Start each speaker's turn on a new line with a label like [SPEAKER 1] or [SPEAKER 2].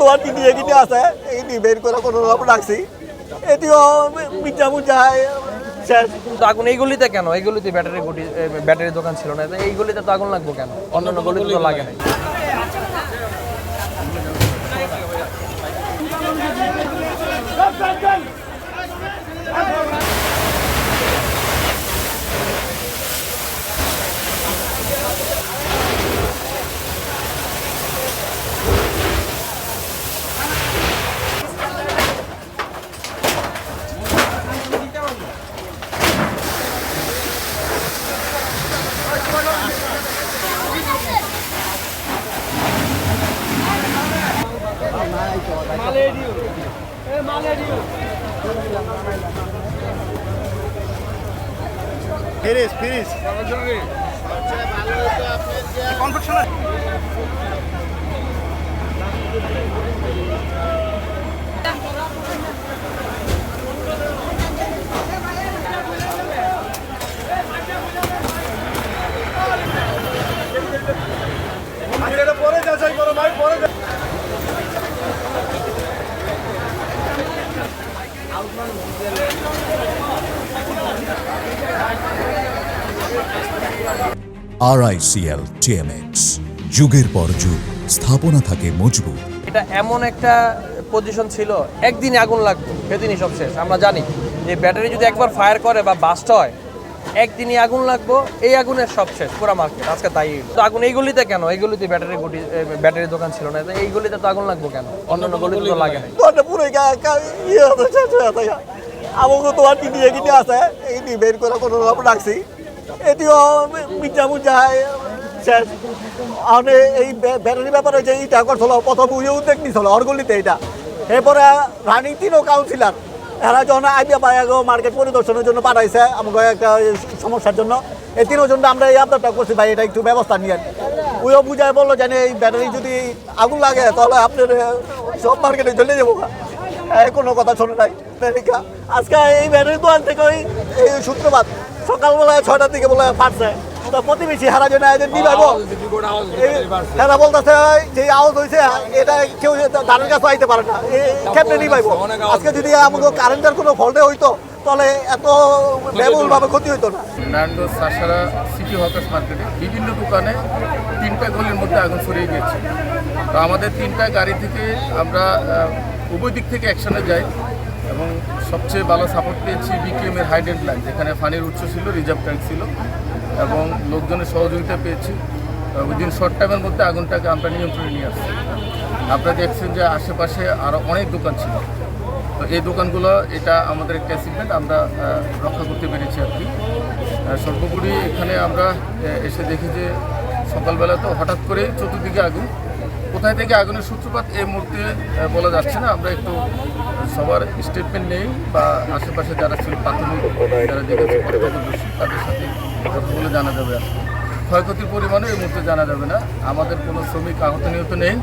[SPEAKER 1] তোমার কিনে আছে বের করে মির্জা মুজা শেষ
[SPEAKER 2] তো আগুন এই কেন এইগুলিতে ব্যাটারি ব্যাটারি দোকান ছিল না তো এই গলিতে তো আগুন লাগবো কেন অন্যান্য গলিতে তো লাগে না
[SPEAKER 3] ফিরিস ফিরিস। পরে যাচাই করো ভাই পরে
[SPEAKER 4] আরআইসিএল টিএমএক্স যুগের পর যুগ, স্থাপনা থাকে মজবুত।
[SPEAKER 2] এটা এমন একটা পজিশন ছিল, একদিনে আগুন লাগতো, সেদিনই সব শেষ আমরা জানি। যে ব্যাটারি যদি একবার ফায়ার করে বা বাস্ট হয় একদিনই আগুন লাগবো এই আগুনের সব শেষ পুরো মার্কেট আজকে তাই তো আগুন এই গলিতে কেন? এই গলিতে ব্যাটারি গুটি ব্যাটারি দোকান ছিল না তো এই গলিতে তো আগুন লাগবো কেন? অন্যান্য গলিতে তো লাগে না
[SPEAKER 1] পুরো ইয়ে কিনি কিনে এই বের করে কোনো রকম রাখছি। এটিও মির্জা মুজা শেষ। আর এই ব্যাটারি ব্যাপারে যে ইটা করছিল প্রথম উইয়ে উদ্যোগ নিছিল অরগলিতে এটা এরপরে রানিং তিনও কাউন্সিলার এরা যখন আইডিয়া পায় মার্কেট পরিদর্শনের জন্য পাঠাইছে, আমাকে একটা সমস্যার জন্য, এই তিনও জন্য আমরা এই আবদারটা করছি ভাই, এটা একটু ব্যবস্থা নিয়ে উইও বুঝায় বলল যে এই ব্যাটারি যদি আগুন লাগে, তাহলে আপনার সব মার্কেটে চলে যাব। কোনো কথা শোনে নাই। আজকে এই ব্যাটারি দোকান থেকে ওই সূত্রপাত সকালবেলা ছয়টার দিকে বলে ফাটছে তো প্রতিবেশী হারা জন্য এদের নিবাইব এরা বলতেছে যে আওয়াজ হয়েছে এটা কেউ ধানের কাছে আইতে পারে না। কেমনে নিবাইব? আজকে যদি আমাকে কারেন্টের কোনো ফল্টে হইতো তাহলে এত ব্যবহুলভাবে ক্ষতি হইতো না।
[SPEAKER 5] নারায়ণগঞ্জ সাসারা সিটি হকার্স মার্কেটে বিভিন্ন দোকানে তিনটা গলির মধ্যে আগুন ছড়িয়ে গিয়েছে। তো আমাদের তিনটা গাড়ি থেকে আমরা উভয় দিক থেকে অ্যাকশনে যাই এবং সবচেয়ে ভালো সাপোর্ট পেয়েছি বিকেএম এর হাইডেন্ট লাইন যেখানে পানির উৎস ছিল রিজার্ভ ট্যাঙ্ক ছিল। এবং লোকজনের সহযোগিতা পেয়েছি। উইদিন শর্ট টাইমের মধ্যে আগুনটাকে আমরা নিয়ন্ত্রণে নিয়ে আসছি। আপনারা দেখছেন যে আশেপাশে আরও অনেক দোকান ছিল। তো এই দোকানগুলো, এটা আমাদের একটা অ্যাচিভমেন্ট আমরা রক্ষা করতে পেরেছি আর কি। সর্বোপরি এখানে আমরা এসে দেখি যে সকালবেলা তো হঠাৎ করে চতুর্দিকে আগুন। কোথায় থেকে আগুনের সূত্রপাত এই মুহূর্তে বলা যাচ্ছে না। আমরা একটু সবার স্টেটমেন্ট নেই বা আশেপাশে যারা ছিল প্রাথমিক, যারা দেখেছে তাদের সাথে কথা বলে জানা যাবে। ক্ষয়ক্ষতির পরিমাণও এই মুহূর্তে জানা যাবে না আমাদের কোনো শ্রমিক আহত নিহত নেই